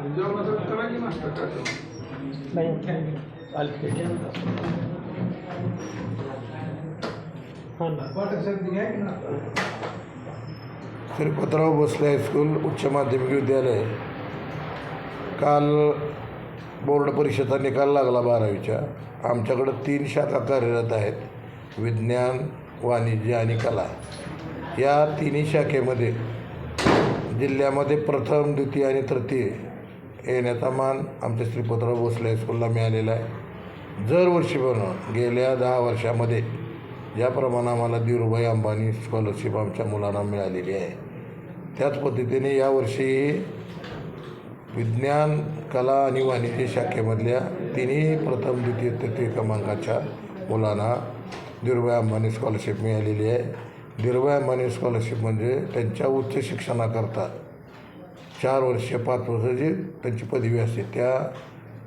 जेवणाचं करा की नाही भोसले हायस्कूल उच्च माध्यमिक विद्यालय. काल बोर्ड परीक्षेचा निकाल लागला बारावीच्या. आमच्याकडं तीन शाखा कार्यरत आहेत विज्ञान वाणिज्य आणि कला. या तिन्ही शाखेमध्ये जिल्ह्यामध्ये प्रथम द्वितीय आणि तृतीय येण्याचा मान आमच्या श्रीपतराव भोसले हायस्कूलला मिळालेला आहे. दरवर्षी गेल्या दहा वर्षामध्ये ज्याप्रमाणे आम्हाला धीरूभाई अंबानी स्कॉलरशिप आमच्या मुलांना मिळालेली आहे. त्याच पद्धतीने यावर्षी विज्ञान कला आणि वाणिज्य शाखेमधल्या तिन्ही प्रथम द्वितीय तृतीय क्रमांकाच्या मुलांना धीरूभाई अंबानी स्कॉलरशिप मिळालेली आहे. धीरूभाई अंबानी स्कॉलरशिप म्हणजे त्यांच्या उच्च शिक्षणाकरता चार वर्ष पाच वर्ष जी त्यांची पदवी असते त्या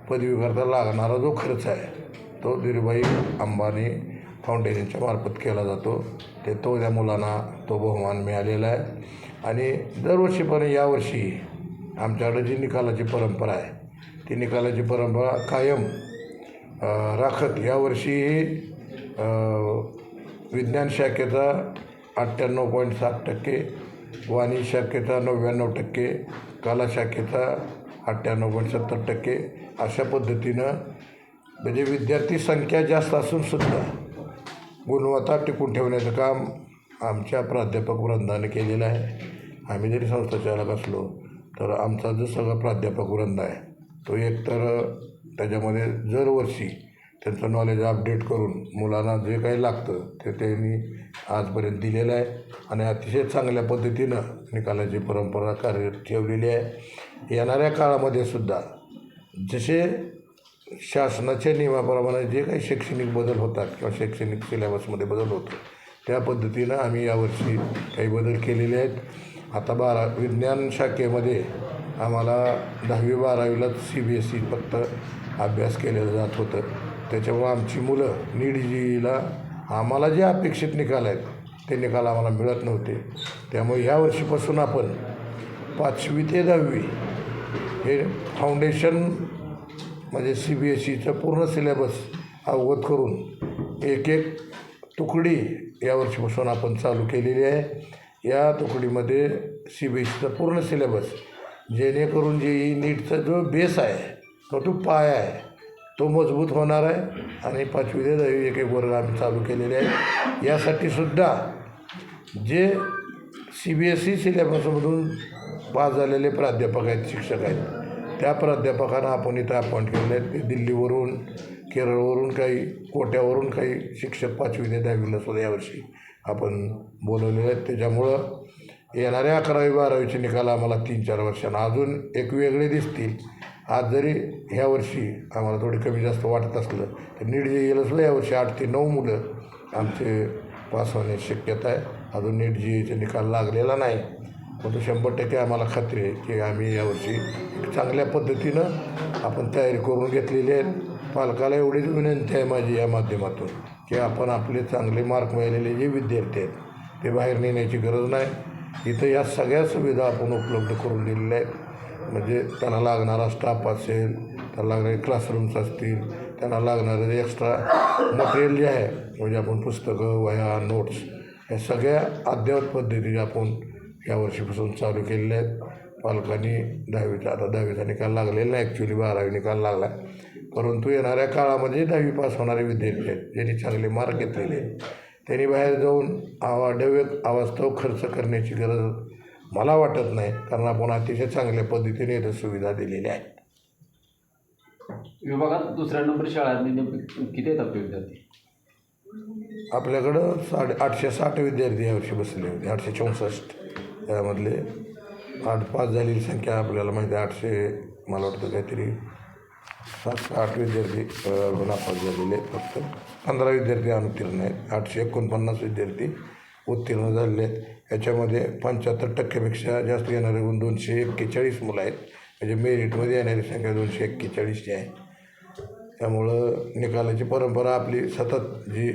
पदवीकरता लागणारा जो खर्च आहे तो धीरूभाई अंबानी फाउंडेशनच्या मार्फत केला जातो. ते तो त्या मुलांना तो बहुमान मिळालेला आहे. आणि दरवर्षी पण यावर्षी आमच्याकडे जी निकालाची परंपरा आहे ती निकालाची परंपरा कायम राखत. यावर्षी विज्ञान शाखेचा अठ्ठ्याण्णव पॉईंट सात टक्के वाणी शाखेचा नव्याण्णव टक्के कला शाखेचा अठ्ठ्याण्णव पंच्याहत्तर सत्तर टक्के अशा पद्धतीनं म्हणजे विद्यार्थी संख्या जास्त असूनसुद्धा गुणवत्ता टिकून ठेवण्याचं काम आमच्या प्राध्यापक वृंदाने केलेलं आहे. आम्ही जरी संस्थाचालक असलो तर आमचा जो सगळा प्राध्यापक वृंद आहे तो एकतर त्याच्यामध्ये दरवर्षी त्यांचं नॉलेज अपडेट करून मुलांना जे काही लागतं ते त्यांनी आजपर्यंत दिलेलं आहे. आणि अतिशय चांगल्या पद्धतीनं निकालाची परंपरा कार्य ठेवलेली आहे. येणाऱ्या काळामध्ये सुद्धा जसे शासनाच्या नियमाप्रमाणे जे काही शैक्षणिक बदल होतात किंवा शैक्षणिक सिलेबसमध्ये बदल होतो त्या पद्धतीनं आम्ही यावर्षी काही बदल केलेले आहेत. आता बारा विज्ञान शाखेमध्ये आम्हाला दहावी बारावीलाच सी बी एस ई फक्त अभ्यास केलेला जात होतं. त्याच्यामुळं आमची मुलं नीट जीला आम्हाला जे अपेक्षित निकाल आहेत ते निकाल आम्हाला मिळत नव्हते. त्यामुळे ह्या वर्षीपासून आपण पाचवी ते दहावी हे फाउंडेशन म्हणजे सी बी एस ईचं पूर्ण सिलेबस अवगत करून एक एक तुकडी या वर्षीपासून आपण चालू केलेली आहे. या तुकडीमध्ये सी बी एस सीचा पूर्ण सिलेबस जेणेकरून जे ई नीटचा जो बेस आहे तो तो पाया आहे. तो मजबूत होणार आहे आणि पाचवी ते दहावी एक एक वर्ग आम्ही चालू केलेले आहे यासाठी सुद्धा जे सी बी एस ई सिलेबसमधून पास झालेले प्राध्यापक आहेत शिक्षक आहेत त्या प्राध्यापकांना आपण इथं अपॉइंट केलेले आहेत. ते दिल्लीवरून केरळवरून काही कोट्यावरून काही शिक्षक पाचवी ते दहावीला सुद्धा यावर्षी आपण बोलवलेले आहेत. त्याच्यामुळं येणाऱ्या अकरावी बारावीचे निकाल आम्हाला तीन चार वर्षांना अजून एक वेगळे दिसतील. आज जरी ह्या वर्षी आम्हाला थोडी कमी जास्त वाटत असलं तर नीट जे येईल असलं यावर्षी आठ ते नऊ मुलं आमचे पास होण्याची शक्यता आहे. अजून नीट जी एचा निकाल लागलेला नाही. पण तो शंभर टक्के आम्हाला खात्री आहे की आम्ही यावर्षी चांगल्या पद्धतीनं आपण तयारी करून घेतलेली आहे. पालकाला एवढीच विनंती आहे माझी या माध्यमातून की आपण आपले चांगले मार्क मिळालेले जे विद्यार्थी आहेत ते बाहेर नेण्याची गरज नाही. इथं या सगळ्या सुविधा आपण उपलब्ध करून दिलेल्या आहेत. म्हणजे त्यांना लागणारा स्टाफ असेल त्याला लागणारे क्लासरूम्स असतील त्यांना लागणारं जे एक्स्ट्रा मटेरियल जे आहे म्हणजे आपण पुस्तकं वह्या नोट्स या सगळ्या अद्ययावत पद्धतीने आपण यावर्षीपासून चालू केलेल्या आहेत. पालकांनी दहावीचा आता दहावीचा निकाल लागलेला नाही ॲक्च्युली बारावी निकाल लागला परंतु येणाऱ्या काळामध्ये दहावी पास होणारे विद्यार्थी आहेत ज्यांनी चांगले मार्क घेतलेले आहेत. त्यांनी बाहेर जाऊन आवाडव्य अवास्तव खर्च करण्याची गरज मला वाटत नाही कारण आपण अतिशय चांगल्या पद्धतीने इथं सुविधा दिलेल्या आहेत. विभागात दुसऱ्या नंबर शाळा किती आहेत आपले विद्यार्थी? आपल्याकडं साडे आठशे साठ विद्यार्थी यावर्षी बसले होते आठशे चौसष्ट. त्यामधले आठ पास झालेली संख्या आपल्याला माहिती आहे आठशे मला वाटतं काहीतरी सात आठ विद्यार्थी नापास झालेले फक्त. पंधरा विद्यार्थी अनुत्तीर्ण आहेत आठशे एकोणपन्नास विद्यार्थी उत्तीर्ण झालेले आहेत. याच्यामध्ये पंच्याहत्तर टक्क्यापेक्षा जास्त येणारे गुण दोनशे एक्केचाळीस मुलं आहेत. म्हणजे मेरिटमध्ये येणारी संख्या दोनशे एक्केचाळीसची आहे. त्यामुळं निकालाची परंपरा आपली सतत जी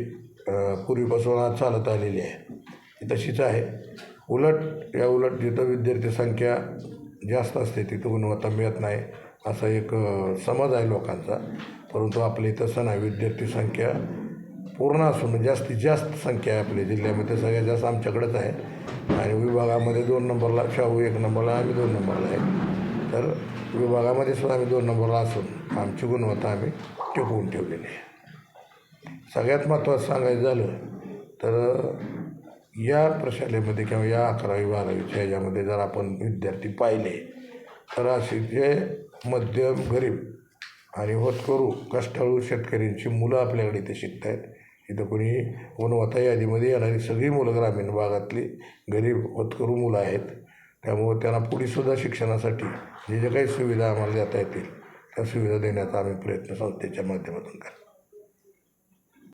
पूर्वीपासून आज चालत आलेली आहे ती तशीच आहे. उलट या उलट जिथं विद्यार्थी संख्या जास्त असते तिथं गुणवत्ता मिळत नाही असा एक समज आहे लोकांचा. परंतु आपल्या इथं सण आहे विद्यार्थी संख्या पूर्ण असून जास्तीत जास्त संख्या आहे आपल्या जिल्ह्यामध्ये सगळ्यात जास्त आमच्याकडेच आहे. आणि विभागामध्ये दोन नंबरला शाहू एक नंबरला आम्ही दोन नंबरला आहे. तर विभागामध्ये सुद्धा आम्ही दोन नंबरला असून आमची गुणवत्ता आम्ही टिकवून ठेवलेली आहे. सगळ्यात महत्त्वाचं सांगायचं झालं तर या प्रशालेमध्ये किंवा या अकरावी बारावीच्या ह्याच्यामध्ये जर आपण विद्यार्थी पाहिले तर असे जे मध्यम गरीब आणि होतकरू कष्टाळू शेतकऱ्यांची मुलं आपल्याकडे इथे शिकत आहेत इथं कोणी गुणवत्ता यादीमध्ये येणारी सगळी मुलं ग्रामीण भागातली गरीब होतकरू मुलं आहेत. त्यामुळं त्यांना पुढेसुद्धा शिक्षणासाठी जे जे काही सुविधा आम्हाला देता येतील त्या सुविधा देण्याचा आम्ही प्रयत्न संस्थेच्या माध्यमातून करतो.